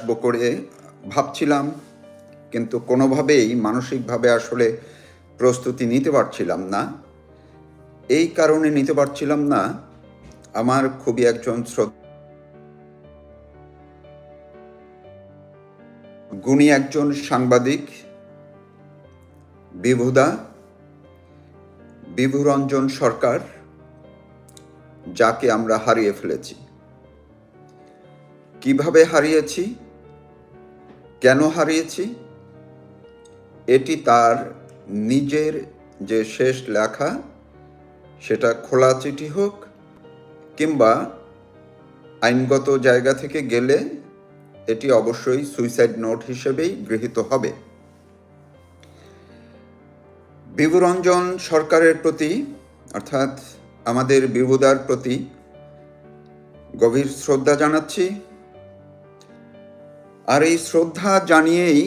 করে ভাবছিলাম, কিন্তু কোনোভাবেই মানসিকভাবে আসলে প্রস্তুতি নিতে পারছিলাম না। এই কারণে নিতে পারছিলাম না। আমার খুবই একজন শ্রদ্ধ গুণী একজন সাংবাদিক, বিভুদা, বিভুরঞ্জন সরকার, যাকে আমরা হারিয়ে ফেলেছি। কীভাবে হারিয়েছি? কেন হারিয়েছি? এটি তার নিজের যে শেষ লেখা, সেটা খোলা চিঠি হোক কিংবা আইনগত জায়গা থেকে গেলে এটি অবশ্যই সুইসাইড নোট হিসেবেই গৃহীত হবে। বিভুরঞ্জন সরকারের প্রতি, অর্থাৎ আমাদের বিভুদার প্রতি গভীর শ্রদ্ধা জানাচ্ছি। আর এই শ্রদ্ধা জানিয়েই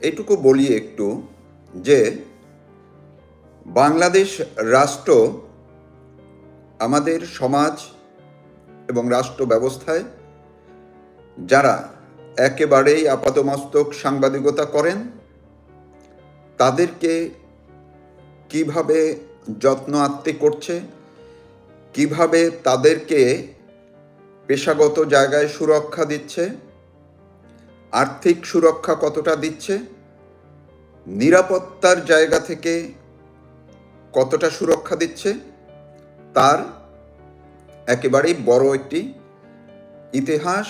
এটুকু বলি একটু, যে বাংলাদেশ রাষ্ট্র আমাদের সমাজ এবং রাষ্ট্র ব্যবস্থায় যারা একেবারেই আপাতমস্তক সাংবাদিকতা করেন, তাদেরকে কীভাবে যত্ন আত্মে করছে, কীভাবে তাদেরকে পেশাগত জায়গায় সুরক্ষা দিচ্ছে আর্থিক সুরক্ষা কতটা দিচ্ছে? নিরাপত্তার জায়গা থেকে কতটা সুরক্ষা দিচ্ছে? তার একেবারেই বড় একটি ইতিহাস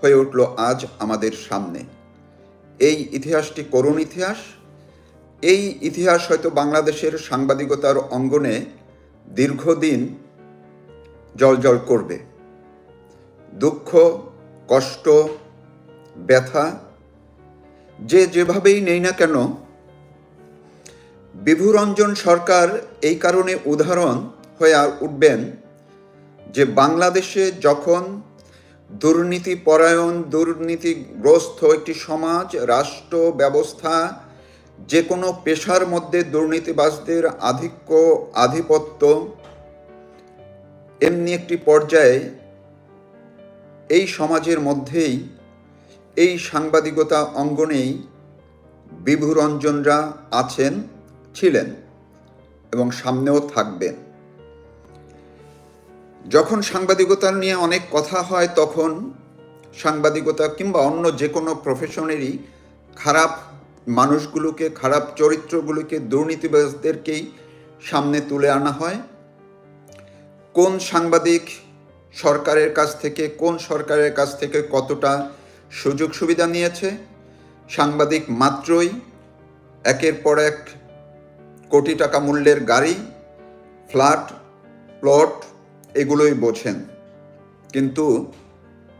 হয়ে উঠল আজ আমাদের সামনে। এই ইতিহাসটি করুণ ইতিহাস। এই ইতিহাস হয়তো বাংলাদেশের সাংবাদিকতার অঙ্গনে দীর্ঘদিন জলজল করবে। দুঃখ, কষ্ট ব্যথা, যে যেভাবেই নেই না কেন, বিভুরঞ্জন সরকার এই কারণে উদাহরণ হয়ে উঠবেন যে বাংলাদেশে যখন দুর্নীতি পরায়ণ দুর্নীতিগ্রস্ত একটি সমাজ, রাষ্ট্র, ব্যবস্থা যে কোনো পেশার মধ্যে দুর্নীতিবাজদের আধিক্য, আধিপত্য, এমনি একটি পর্যায়ে এই সমাজের মধ্যেই এই সাংবাদিকতা অঙ্গনেই বিভুরঞ্জনরা আছেন, ছিলেন এবং সামনেও থাকবেন। যখন সাংবাদিকতা নিয়ে অনেক কথা হয়, তখন সাংবাদিকতা কিংবা অন্য যে কোনো প্রফেশনেরই খারাপ মানুষগুলোকে, খারাপ চরিত্রগুলোকে, দুর্নীতিবাজদেরকেই সামনে তুলে আনা হয়। কোন সাংবাদিক সরকারের কাছ থেকে, কোন সরকারের কাছ থেকে কতটা সুযোগ সুবিধা নিয়েছে। সাংবাদিক মাত্রই একের পর এক কোটি টাকা মূল্যের গাড়ি, ফ্ল্যাট, প্লট এগুলোই বোঝেন। কিন্তু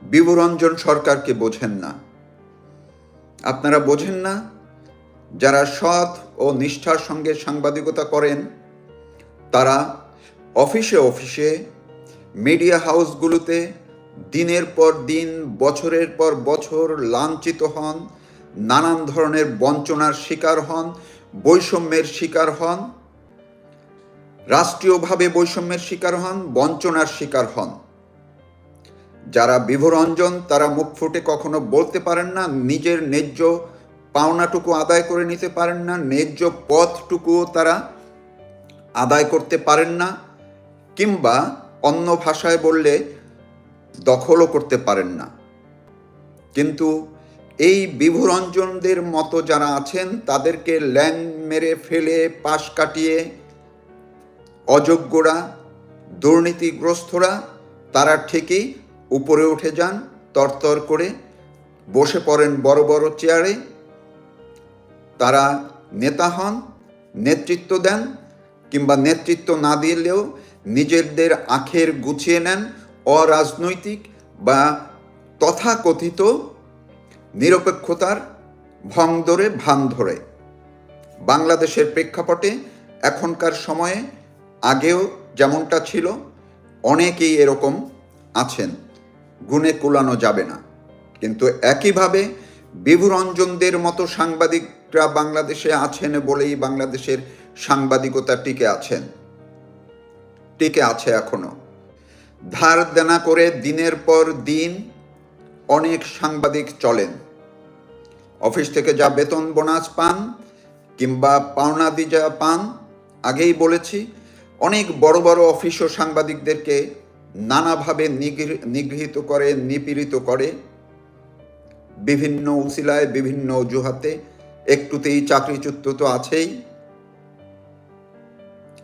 বিভুরঞ্জন সরকারকে বোঝেন না। আপনারা বোঝেন না, যারা সৎ ও নিষ্ঠার সঙ্গে সাংবাদিকতা করেন, তারা অফিসে অফিসে, মিডিয়া হাউসগুলোতে দিনের পর দিন, বছরের পর বছর লাঞ্ছিত হন, নানান ধরনের বঞ্চনার শিকার হন, বৈষম্যের শিকার হন, রাষ্ট্রীয়ভাবে বৈষম্যের শিকার হন, বঞ্চনার শিকার হন। যারা বিভরঞ্জন, তারা মুখ ফুটে কখনো বলতে পারেন না, নিজের ন্যায্য পাওনাটুকু আদায় করে নিতে পারেন না, ন্যায্য পথটুকুও তারা আদায় করতে পারেন না, কিংবা অন্য ভাষায় বললে দখলও করতে পারেন না। কিন্তু এই বিভুরঞ্জনদের মতো যারা আছেন, তাদেরকে ল্যাং মেরে ফেলে, পাশ কাটিয়ে অযোগ্যরা, দুর্নীতিগ্রস্তরা, তারা ঠিকই উপরে উঠে যান, তরতর করে বসে পড়েন বড় বড় চেয়ারে। তারা নেতা হন, নেতৃত্ব দেন, কিংবা নেতৃত্ব না দিলেও নিজেদের আখের গুছিয়ে নেন অরাজনৈতিক বা তথাকথিত নিরপেক্ষতার ভং ধরে ভান ধরে। বাংলাদেশের প্রেক্ষাপটে এখনকার সময়ে আগেও যেমনটা ছিল, অনেকেই এরকম আছেন। গুণে কুলানো যাবে না। কিন্তু একইভাবে বিভুরঞ্জনদের মতো সাংবাদিকরা বাংলাদেশে আছেন বলেই বাংলাদেশের সাংবাদিকতা টিকে আছেন। টিকে আছে এখনও। ধার দেনা করে দিনের পর দিন অনেক সাংবাদিক চলেন। অফিস থেকে যা বেতন বোনাস পান কিংবা পাওনাদি যা পান, আগেই বলেছি, অনেক বড় বড় অফিস ও সাংবাদিকদেরকে নানাভাবে নিগৃহীত করে, নিপীড়িত করে। বিভিন্ন উসিলায়, বিভিন্ন অজুহাতে একটুতেই চাকরিচ্যুত তো আছেই।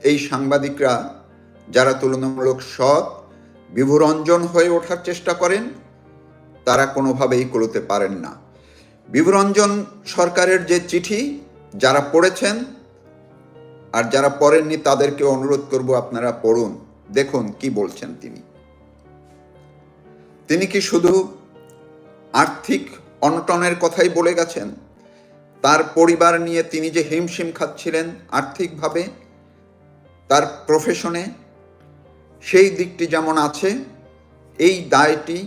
এই সাংবাদিকরা যারা তুলনামূলক সৎ বিভুরঞ্জন হয়ে ওঠার চেষ্টা করেন, তারা কোনোভাবেই করতে পারেন না। বিভুরঞ্জন সরকারের যে চিঠি, যারা পড়েছেন আর যারা পড়েননি তাদেরকে অনুরোধ করব আপনারা পড়ুন, দেখুন কি বলছেন তিনি। তিনি কি শুধু আর্থিক অনটনের কথাই বলে গেছেন? তার পরিবার নিয়ে তিনি যে হিমশিম খাচ্ছিলেন আর্থিকভাবে, তার প্রফেশনে সেই দিকটি যেমন আছে, এই দায়টি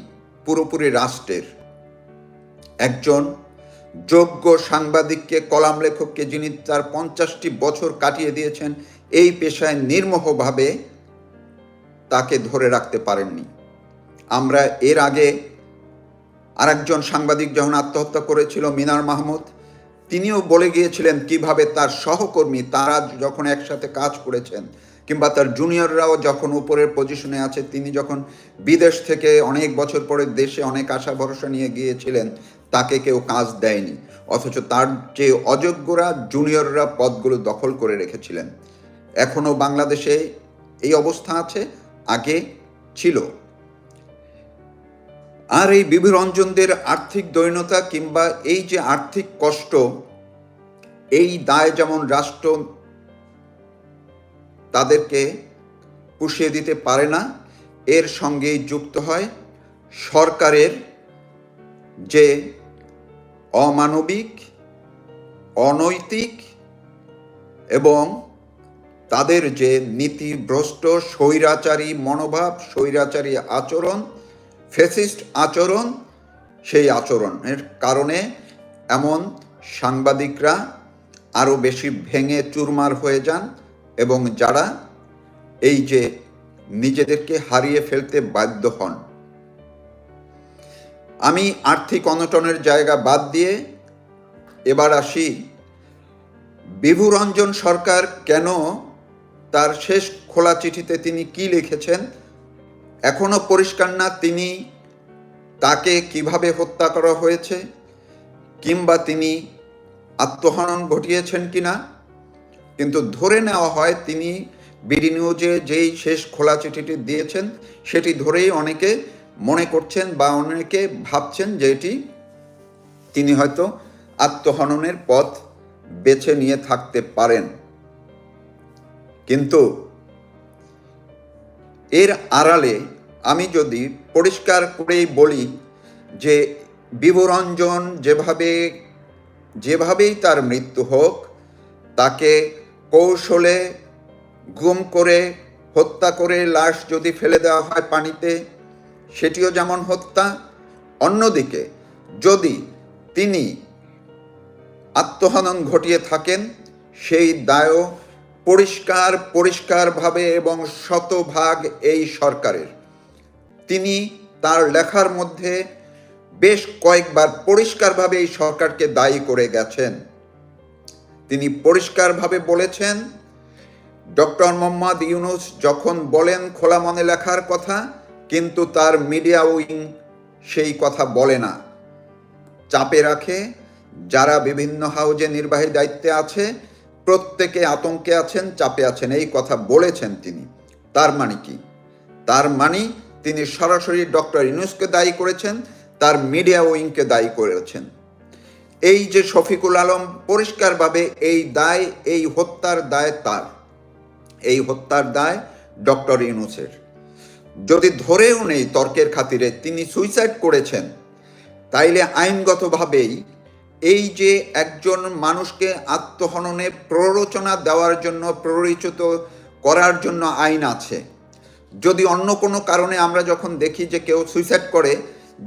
পুরোপুরি রাষ্ট্রের। একজন যোগ্য সাংবাদিককে, কলাম লেখককে যিনি তার পঞ্চাশটি বছর কাটিয়ে দিয়েছেন, এই পেশায় নির্মোহভাবে তাকে ধরে রাখতে পারেননি। আমরা এর আগে আরেকজন সাংবাদিক যখন আত্মহত্যা করেছিল, মিনার মাহমুদ, তিনিও বলে গিয়েছিলেন কীভাবে তার সহকর্মী তারা যখন একসাথে কাজ করেছেন কিংবা তার জুনিয়ররাও যখন উপরের পজিশনে আছে, তিনি যখন বিদেশ থেকে অনেক বছর পরে দেশে অনেক আশা ভরসা নিয়ে গিয়েছিলেন, তাকে কেউ কাজ দেয়নি। অথচ তার যে অযোগ্যরা জুনিয়ররা পদগুলো দখল করে রেখেছিলেন। এখনও বাংলাদেশে এই অবস্থা আছে, আগে ছিল। আর এই বিবিরঞ্জনদের আর্থিক দৈন্যতা কিংবা এই যে আর্থিক কষ্ট, এই দায় যেমন রাষ্ট্র তাদেরকে পুষিয়ে দিতে পারে না। এর সঙ্গেই যুক্ত হয় সরকারের যে অমানবিক, অনৈতিক এবং তাদের যে নীতিভ্রষ্ট স্বৈরাচারী মনোভাব, স্বৈরাচারী আচরণ ফেসিস্ট আচরণ, সেই আচরণের কারণে এমন সাংবাদিকরা আরও বেশি ভেঙে চুরমার হয়ে যান। এবং যারা এই যে নিজেদেরকে হারিয়ে ফেলতে বাধ্য হন। আমি আর্থিক অনটনের জায়গা বাদ দিয়ে এবার আসি। বিভুরঞ্জন সরকার কেন তার শেষ খোলা চিঠিতে তিনি কি লিখেছেন? এখনও পরিষ্কার না তিনি তাকে কীভাবে হত্যা করা হয়েছে কিংবা তিনি আত্মহনন ঘটিয়েছেন কিনা? কিন্তু ধরে নেওয়া হয় তিনি বিডি নিউজে যেই শেষ খোলা চিঠিটি দিয়েছেন, সেটি ধরেই অনেকে মনে করছেন বা অনেকে ভাবছেন যে এটি তিনি হয়তো আত্মহননের পথ বেছে নিয়ে থাকতে পারেন। কিন্তু এর আড়ালে আমি যদি পরিষ্কার করেই বলি যে বিবরঞ্জন যেভাবে, যেভাবেই তার মৃত্যু হোক, তাকে কৌশলে গুম করে, হত্যা করে লাশ যদি ফেলে দেওয়া হয় পানিতে, সেটিও যেমন হত্যা, অন্যদিকে যদি তিনি আত্মহনন ঘটিয়ে থাকেন, সেই দায়ও পরিষ্কার, পরিষ্কারভাবে এবং শতভাগ এই সরকারের। তিনি তার লেখার মধ্যে বেশ কয়েকবার পরিষ্কারভাবে এই সরকারকে দায়ী করে গেছেন। তিনি পরিষ্কারভাবে বলেছেন, ডক্টর মোহাম্মদ ইউনুস যখন বলেন খোলা মনে লেখার কথা, কিন্তু তার মিডিয়া উইং সেই কথা বলে না। চাপে রাখে, যারা বিভিন্ন হাউজে নির্বাহী দায়িত্বে আছে, প্রত্যেকে আতঙ্কে আছেন, চাপে আছেন, এই কথা বলেছেন তিনি। তার মানে কি? তার মানে তিনি সরাসরি ডক্টর ইউনুসকে দায়ী করেছেন, তার মিডিয়া উইংকে দায়ী করেছেন। এই যে শফিকুল আলম পরিষ্কারভাবে এই দায়, এই হত্যার দায় তার। এই হত্যার দায় ডক্টর ইউনুসের। যদি ধরেও নেই তর্কের খাতিরে তিনি সুইসাইড করেছেন, তাইলে আইনগতভাবেই এই যে একজন মানুষকে আত্মহননে প্ররোচনা দেওয়ার জন্য, প্ররোচিত করার জন্য আইন আছে, যদি অন্য কোনো কারণে আমরা যখন দেখি যে কেউ সুইসাইড করে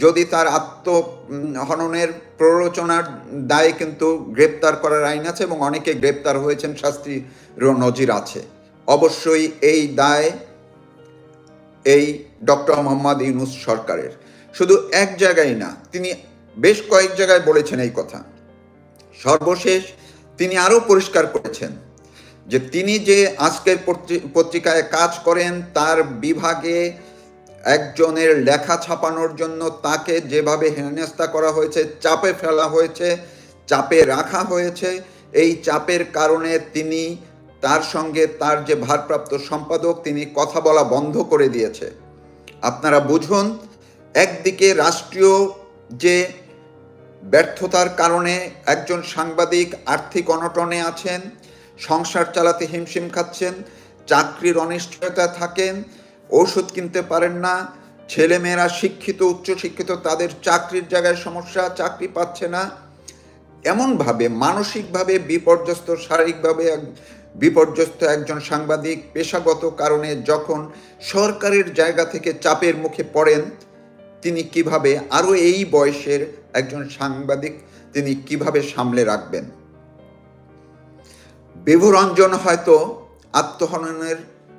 যদি তার আত্মহননের প্ররোচনার দায়ে কিন্তু গ্রেপ্তার করার আইন আছে এবং অনেকে গ্রেপ্তার হয়েছেন শাস্তির নজির আছে। অবশ্যই এই দায় এই ডক্টর মোহাম্মদ ইউনুস সরকারের। শুধু এক জায়গায় না, তিনি বেশ কয়েক জায়গায় বলেছেন এই কথা। সর্বশেষ তিনি আরও পরিষ্কার করেছেন যে তিনি যে আজকের পত্রিকায় কাজ করেন, তার বিভাগে একজনের লেখা ছাপানোর জন্য তাকে যেভাবে হেনস্থা করা হয়েছে, চাপে ফেলা হয়েছে, চাপে রাখা হয়েছে, এই চাপের কারণে তিনি তার সঙ্গে তার যে ভারপ্রাপ্ত সম্পাদক, তিনি কথা বলা বন্ধ করে দিয়েছে। আপনারা বুঝুন, একদিকে রাষ্ট্রীয় যে ব্যর্থতার কারণে একজন সাংবাদিক আর্থিক অনটনে আছেন, সংসার চালাতে হিমশিম খাচ্ছেন, চাকরির অনিশ্চয়তা থাকেন ওষুধ কিনতে পারেন না। ছেলেমেয়েরা শিক্ষিত, উচ্চশিক্ষিত, তাদের চাকরির জায়গায় সমস্যা, চাকরি পাচ্ছে না। এমনভাবে, মানসিকভাবে বিপর্যস্ত, শারীরিকভাবে বিপর্যস্ত একজন সাংবাদিক পেশাগত কারণে যখন সরকারের জায়গা থেকে চাপের মুখে পড়েন, তিনি কীভাবে, আরও এই বয়সের একজন সাংবাদিক তিনি কীভাবে সামলে রাখবেন? বিভুরঞ্জন হয়তো আত্মহননের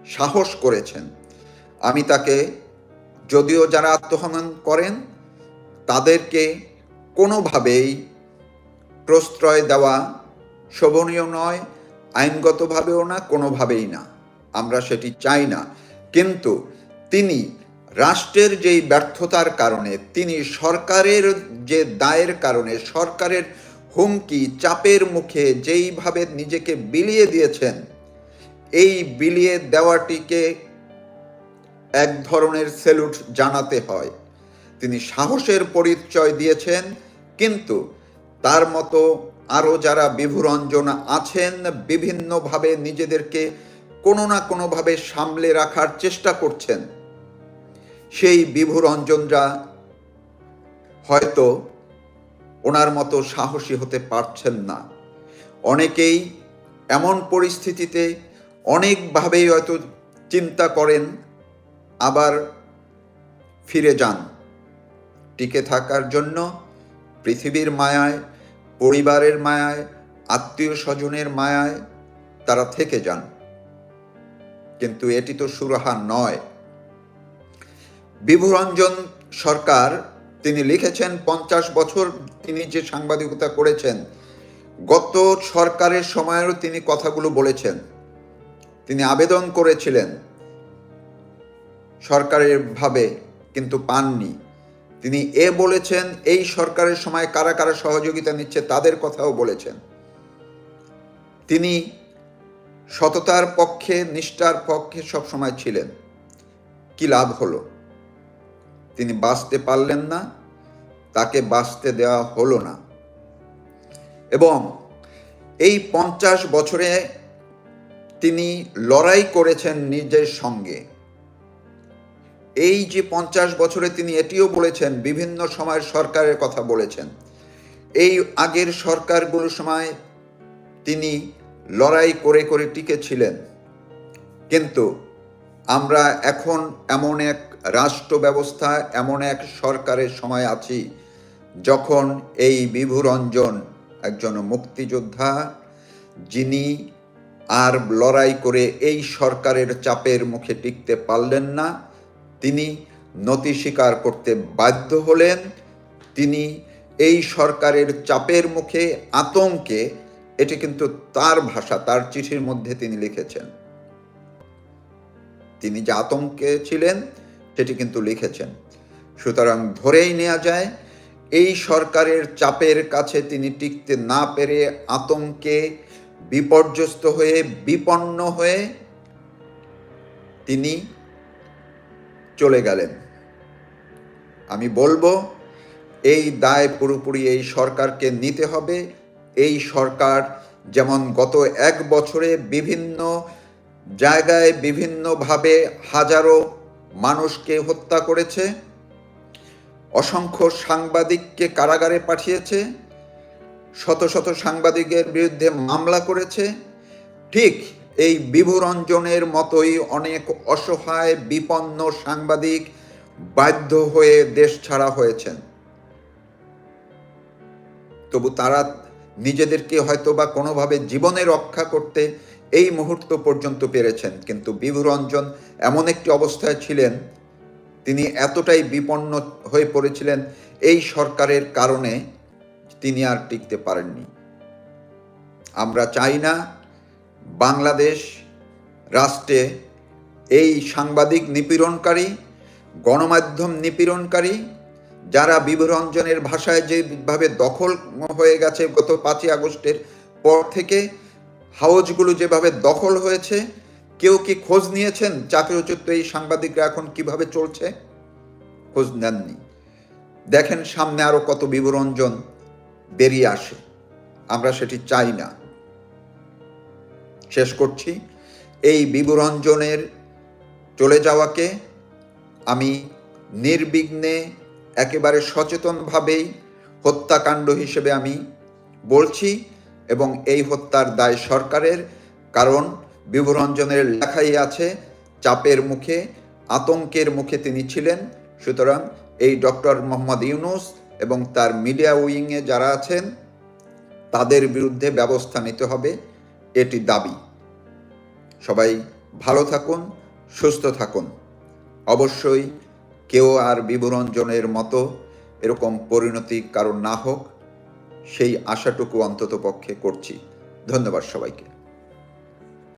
সাহস করেছেন। আমি তাকে, যদিও যারা আত্মহনন করেন, তাদেরকে কোনোভাবেই প্রশ্রয় দেওয়া শোভনীয় নয়, আইনগতভাবেও না, কোনোভাবেই না। আমরা সেটি চাই না। কিন্তু তিনি রাষ্ট্রের যেই ব্যর্থতার কারণে, তিনি সরকারের যে দায়ের কারণে, সরকারের হুমকি, চাপের মুখে যেইভাবে নিজেকে বিলিয়ে দিয়েছেন, এই বিলিয়ে দেওয়াটিকে এক ধরনের সেলুট জানাতে হয়। তিনি সাহসের পরিচয় দিয়েছেন, কিন্তু তার মতো আরও যারা বিভুরঞ্জন আছেন, বিভিন্নভাবে নিজেদেরকে কোনো না কোনোভাবে সামলে রাখার চেষ্টা করছেন। সেই বিভুরঞ্জনরা হয়তো ওনার মতো সাহসী হতে পারছেন না। অনেকেই এমন পরিস্থিতিতে অনেকভাবেই হয়তো চিন্তা করেন আবার ফিরে যান। টিকে থাকার জন্য পৃথিবীর মায়ায়, পরিবারের মায়ায় আত্মীয় স্বজনের মায়ায় তারা থেকে যান। কিন্তু এটি তো সুরাহা নয়। বিভুরঞ্জন সরকার তিনি লিখেছেন, পঞ্চাশ বছর তিনি যে সাংবাদিকতা করেছেন, গত সরকারের সময়েরও তিনি কথাগুলো বলেছেন। তিনি আবেদন করেছিলেন সরকারের ভাবে কিন্তু পাননি। তিনি এ বলেছেন, এই সরকারের সময় কারা কারা সহযোগিতা নিচ্ছে তাদের কথাও বলেছেন। তিনি সততার পক্ষে, নিষ্ঠার পক্ষে সবসময় ছিলেন। কি লাভ হলো? তিনি বাঁচতে পারলেন না, তাকে বাঁচতে দেওয়া হলো না। এবং এই পঞ্চাশ বছরে তিনি লড়াই করেছেন নিজের সঙ্গে। এই যে পঞ্চাশ বছরে তিনি এটিও বলেছেন, বিভিন্ন সময়ের সরকারের কথা বলেছেন। এই আগের সরকারগুলোর সময় তিনি লড়াই করে করে টিকেছিলেন। কিন্তু আমরা এখন এমন এক রাষ্ট্র ব্যবস্থা এমন এক সরকারের সময় আছি যখন এই বিভুরঞ্জন একজন মুক্তিযোদ্ধা, যিনি আর লড়াই করে এই সরকারের চাপের মুখে টিকতে পারলেন না। তিনি নতি স্বীকার করতে বাধ্য হলেন। তিনি এই সরকারের চাপের মুখে আতঙ্কে, এটি কিন্তু তার ভাষা, তার চিঠির মধ্যে তিনি লিখেছেন। তিনি যে আতঙ্কে ছিলেন, সেটি কিন্তু লিখেছেন। সুতরাং ধরেই নেওয়া যায়, এই সরকারের চাপের কাছে তিনি টিকতে না পেরে আতঙ্কে, বিপর্যস্ত হয়ে, বিপন্ন হয়ে তিনি চলে গেলেন। আমি বলব, এই দায় পুরোপুরি এই সরকারকে নিতে হবে। এই সরকার যেমন গত এক বছরে বিভিন্ন জায়গায় বিভিন্নভাবে হাজারো মানুষকে হত্যা করেছে, অসংখ্য সাংবাদিককে কারাগারে পাঠিয়েছে, শত শত সাংবাদিকের বিরুদ্ধে মামলা করেছে। ঠিক এই বিভুরঞ্জনের মতোই অনেক অসহায়, বিপন্ন সাংবাদিক বাধ্য হয়ে দেশ ছাড়া হয়েছেন। তবু তারা নিজেদেরকে হয়তো বা কোনোভাবে জীবনে রক্ষা করতে এই মুহূর্ত পর্যন্ত পেরেছেন, কিন্তু বিভুরঞ্জন এমন একটি অবস্থায় ছিলেন, তিনি এতটাই বিপন্ন হয়ে পড়েছিলেন এই সরকারের কারণে, তিনি আর টিকতে পারেননি। আমরা চাই না বাংলাদেশ রাষ্ট্রে এই সাংবাদিক নিপীড়নকারী, গণমাধ্যম নিপীড়নকারী, যারা বিভরঞ্জনের ভাষায় যেভাবে দখল হয়ে গেছে গত পাঁচই আগস্টের পর থেকে, হাউজগুলো যেভাবে দখল হয়েছে, কেউ কি খোঁজ নিয়েছেন? চাকরিচ্যুত এই সাংবাদিকরা এখন কীভাবে চলছে? খোঁজ নেননি। দেখেন সামনে আরও কত বিবরঞ্জন বেরিয়ে আসে। আমরা সেটি চাই না। শেষ করছি। এই বিবরঞ্জনের চলে যাওয়াকে আমি নির্বিঘ্নে একেবারে সচেতনভাবেই হত্যাকাণ্ড হিসেবে আমি বলছি এবং এই হত্যার দায় সরকারের, কারণ বিভরঞ্জনের লেখাই আছে, চাপের মুখে, আতঙ্কের মুখে তিনি ছিলেন। সুতরাং এই ডক্টর মোহাম্মদ ইউনুস এবং তার মিডিয়া উইংয়ে যারা আছেন, তাদের বিরুদ্ধে ব্যবস্থা নিতে হবে। এটি দাবি। সবাই ভালো থাকুন, সুস্থ থাকুন। অবশ্যই কেউ আর বিবরঞ্জনের মতো এরকম পরিণতি কারণ না হোক, সেই আশাটুকু অন্তত পক্ষে করছি। ধন্যবাদ সবাইকে।